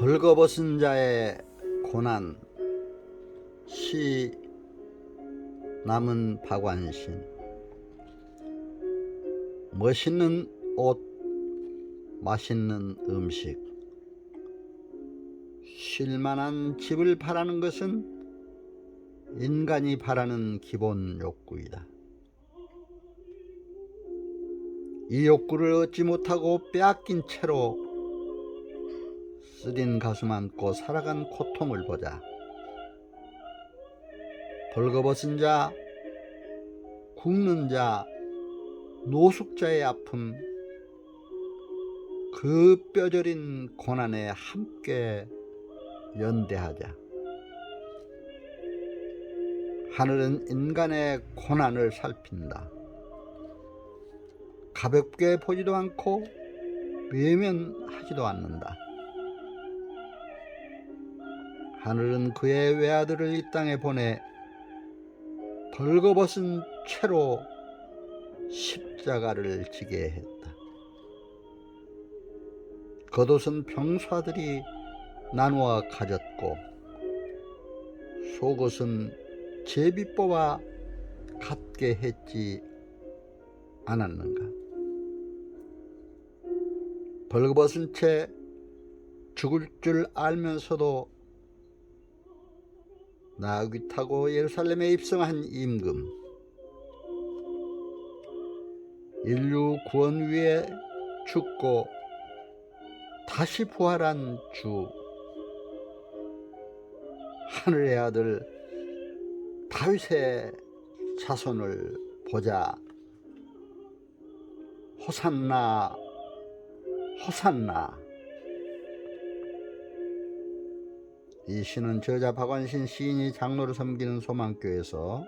벌거벗은 자의 고난 시 남은 박완신 멋있는 옷 맛있는 음식 쉴만한 집을 바라는 것은 인간이 바라는 기본 욕구이다. 이 욕구를 얻지 못하고 빼앗긴 채로 쓰린 가슴 안고 살아간 고통을 보자. 벌거벗은 자, 굶는 자, 노숙자의 아픔, 그 뼈저린 고난에 함께 연대하자. 하늘은 인간의 고난을 살핀다. 가볍게 보지도 않고 외면하지도 않는다. 하늘은 그의 외아들을 이 땅에 보내 벌거벗은 채로 십자가를 지게 했다. 겉옷은 병사들이 나누어 가졌고 속옷은 제비 뽑아 갖게 했지 않았는가? 벌거벗은 채 죽을 줄 알면서도 나귀 타고 예루살렘에 입성한 임금. 인류 구원 위에 죽고 다시 부활한 주. 하늘의 아들 다윗의 자손을 보자. 호산나 호산나 이 시는 저자 박완신 시인이 장로를 섬기는 소망교에서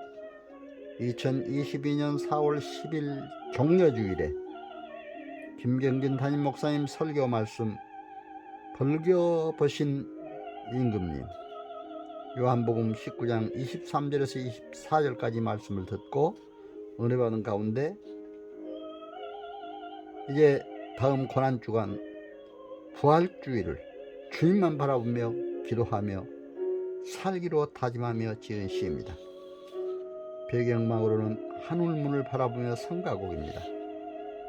2022년 4월 10일 종려주일에 김경진 담임 목사님 설교 말씀 벌겨보신 임금님 요한복음 19장 23절에서 24절까지 말씀을 듣고 은혜 받은 가운데 이제 다음 고난 주간 부활주일을 주님만 바라보며 기도하며 살기로 다짐하며 지은 시입니다. 배경망으로는 하늘문을 바라보며 성가곡입니다.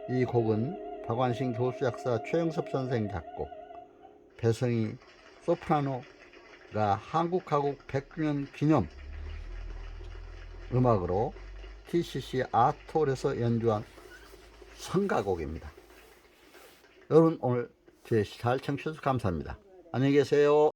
이 곡은 박완신 교수 약사 최영섭 선생 작곡, 배성희 소프라노가 한국 가곡 100주년 기념 음악으로 TCC 아트홀에서 연주한 성가곡입니다. 여러분 오늘 제 잘 청취해주셔서 감사합니다. 안녕히 계세요.